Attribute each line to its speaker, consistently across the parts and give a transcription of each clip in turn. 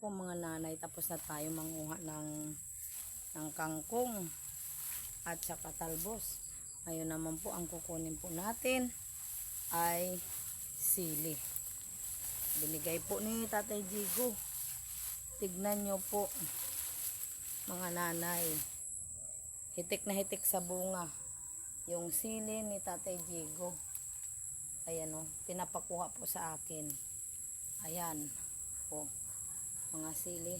Speaker 1: po mga nanay, tapos na tayo manguha ng, ng kangkong at saka talbos. Ngayon naman po ang kukunin po natin ay sili. Binigay po ni Tatay Jigo. Tignan nyo po mga nanay. Hitik na hitik sa bunga. Yung sili ni Tatay Jigo. Ayan o, pinapakuha po sa akin. Ayan po, mga sili.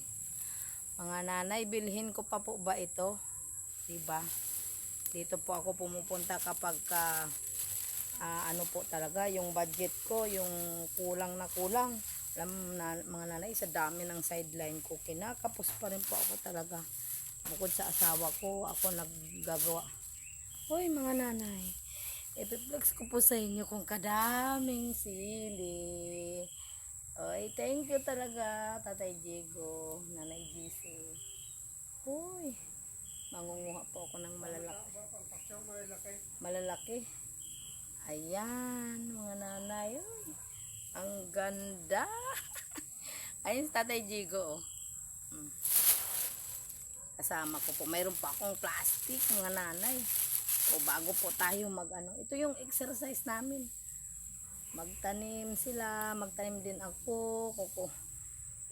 Speaker 1: Mga nanay, bilhin ko pa po ba ito? Diba? Dito po ako pumupunta kapag ka, ah, ano po talaga, yung budget ko, yung kulang na kulang. Alam na, mga nanay, sa dami ng sideline ko, kinakapos pa rin po ako talaga. Bukod sa asawa ko, ako naggagawa. Hoy mga nanay, ipiplex ko po sa inyo kung kadaming sili. Oy, thank you talaga, Tatay Diego, Nanay GC. Hoy, mangunguha po ako ng malalaki. Malalaki. Ayan, mga nanay. Uy, ang ganda. Ayun si Tatay Diego. oh. Mm. Kasama ko po. Mayroon pa akong plastic, mga nanay. O bago po tayo mag ano. Ito yung exercise namin magtanim sila, magtanim din ako, kuku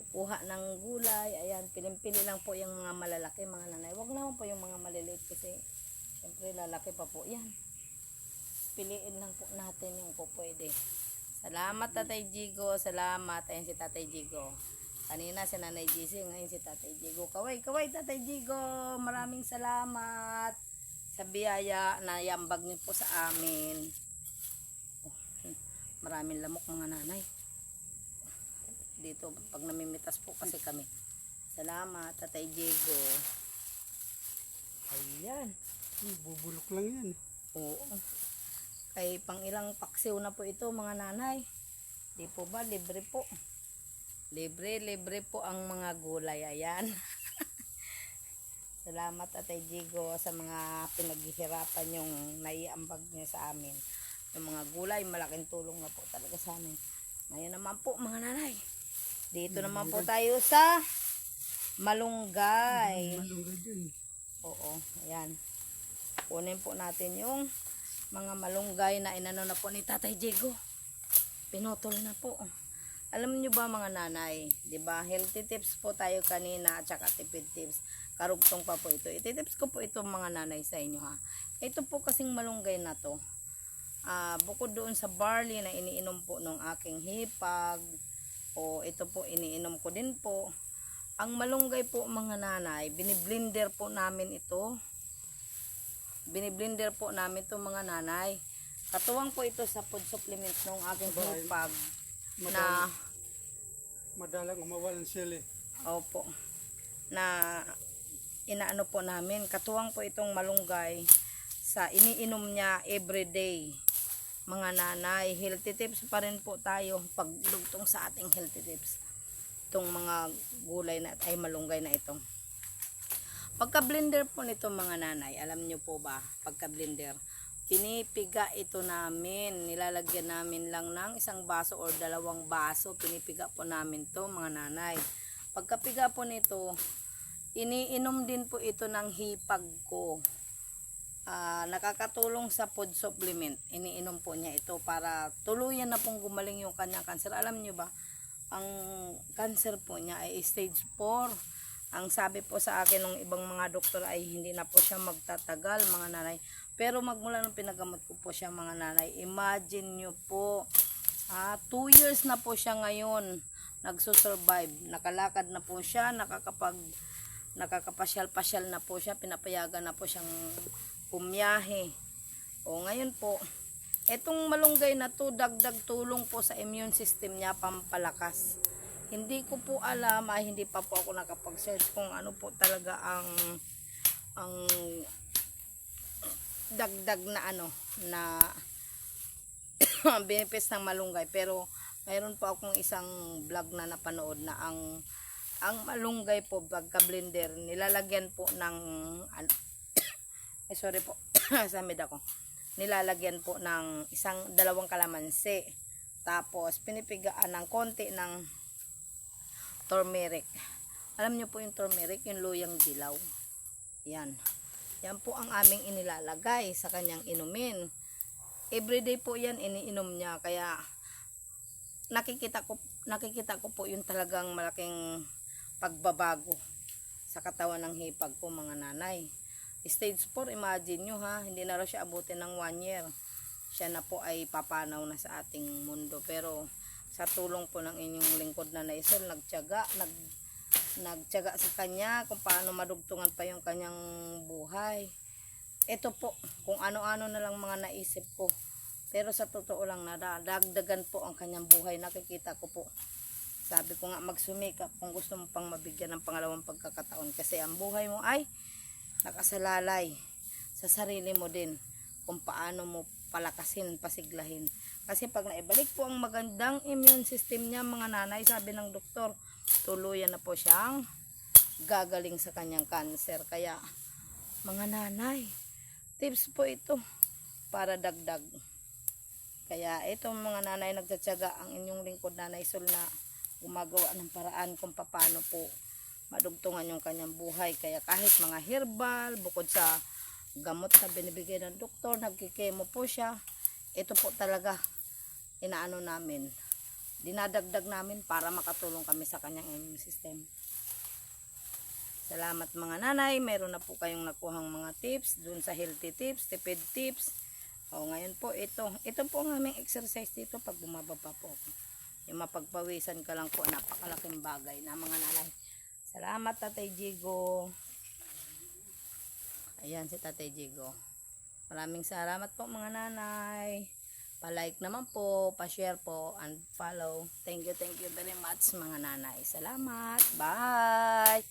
Speaker 1: kukuha ng gulay, ayan, pilim-pili lang po yung mga malalaki, mga nanay. Wag naman po yung mga maliliit kasi siyempre lalaki pa po yan. Piliin lang po natin yung po pwede. Salamat Tatay Jigo, salamat. Ayan si Tatay Jigo. Kanina si Nanay GC, ngayon si Tatay Jigo. Kaway, kaway Tatay Jigo, maraming salamat sa biyaya na yambag niyo po sa amin. Maraming lamok mga nanay. Dito, pag namimitas po kasi kami. Salamat, Tatay Diego. Ayan.
Speaker 2: Bubulok lang yan.
Speaker 1: Oo. Kay pang ilang paksiw na po ito mga nanay. Di po ba? Libre po. Libre, libre po ang mga gulay. Ayan. Salamat Tatay Diego sa mga pinaghihirapan yung naiambag niyo sa amin. Yung mga gulay, malaking tulong na po talaga sa amin. Ngayon naman po mga nanay. Dito naman po tayo sa Malunggay.
Speaker 2: Malunggay dyan.
Speaker 1: Oo, ayan. Kunin po natin yung mga malunggay na inano na po ni Tatay Diego. Pinutol na po. Alam niyo ba mga nanay, 'di ba? Healthy tips po tayo kanina at saka tipid tips. Karugtong pa po ito. Ititips ko po ito mga nanay sa inyo ha. Ito po kasing malunggay na to. Ah, bukod doon sa barley na iniinom po ng aking hipag o ito po iniinom ko din po. Ang malunggay po mga nanay, biniblender po namin ito. Biniblender po namin ito mga nanay. Katuwang po ito sa food supplements ng aking
Speaker 2: Ba-
Speaker 1: hipag na
Speaker 2: Madalang, madalang umawalan sila eh.
Speaker 1: Opo. Na inaano po namin. Katuwang po itong malunggay sa iniinom niya everyday. Mga nanay, healthy tips pa rin po tayo pagdugtong sa ating healthy tips. Itong mga gulay na ay malunggay na ito. Pagka blender po nito mga nanay, alam niyo po ba, pagka blender, pinipiga ito namin. Nilalagyan namin lang ng isang baso or dalawang baso. Pinipiga po namin to mga nanay. Pagkapiga po nito, iniinom din po ito ng hipag ko. Ah, nakakatulong sa food supplement. Iniinom po niya ito para tuluyan na pong gumaling yung kanyang cancer. Alam niyo ba, ang cancer po niya ay stage 4. Ang sabi po sa akin ng ibang mga doktor ay hindi na po siya magtatagal mga nanay. Pero magmula nung pinagamot ko po siya mga nanay, imagine nyo po, ah, two years na po siya ngayon nagsusurvive. Nakalakad na po siya, nakakapag nakakapasyal-pasyal na po siya, pinapayagan na po siyang pumiyahe. O ngayon po, etong malunggay na to, dagdag tulong po sa immune system niya, pampalakas. Hindi ko po alam, ay hindi pa po ako nakapag-search kung ano po talaga ang ang dagdag na ano na benefits ng malunggay pero mayroon po akong isang vlog na napanood na ang ang malunggay po pagka blender nilalagyan po ng ano, eh sorry po sa mid ako nilalagyan po ng isang dalawang kalamansi tapos pinipigaan ng konti ng turmeric. Alam niyo po yung turmeric, yung luyang dilaw. Yan. Yan po ang aming inilalagay sa kanyang inumin. Everyday po yan iniinom niya kaya nakikita ko nakikita ko po yung talagang malaking pagbabago sa katawan ng hipag ko mga nanay. Stage 4, imagine nyo ha, hindi na raw siya abutin ng 1 year. Siya na po ay papanaw na sa ating mundo. Pero sa tulong po ng inyong lingkod na naisol, nagtyaga, nag, nagtyaga sa kanya kung paano madugtungan pa yung kanyang buhay. Ito po, kung ano-ano na lang mga naisip ko. Pero sa totoo lang, nadagdagan po ang kanyang buhay. Nakikita ko po. Sabi ko nga magsumikap kung gusto mo pang mabigyan ng pangalawang pagkakataon. Kasi ang buhay mo ay nakasalalay sa sarili mo din kung paano mo palakasin, pasiglahin. Kasi pag naibalik po ang magandang immune system niya, mga nanay, sabi ng doktor, tuluyan na po siyang gagaling sa kanyang cancer. Kaya, mga nanay, tips po ito para dagdag. Kaya ito mga nanay nagtsatsaga ang inyong lingkod nanay Sol na gumagawa ng paraan kung paano po madugtungan yung kanyang buhay. Kaya kahit mga herbal, bukod sa gamot na binibigay ng doktor, nagkikemo po siya. Ito po talaga inaano namin. Dinadagdag namin para makatulong kami sa kanyang immune system. Salamat mga nanay. Meron na po kayong nakuhang mga tips dun sa healthy tips, tipid tips. O ngayon po ito. Ito po ang aming exercise dito pag bumababa po. Yung mapagpawisan ka lang po, napakalaking bagay na mga nanay. Salamat Tatay Jigo. Ayan si Tatay Jigo. Maraming salamat po mga nanay. Pa-like naman po, pa-share po, and follow. Thank you, thank you very much mga nanay. Salamat. Bye!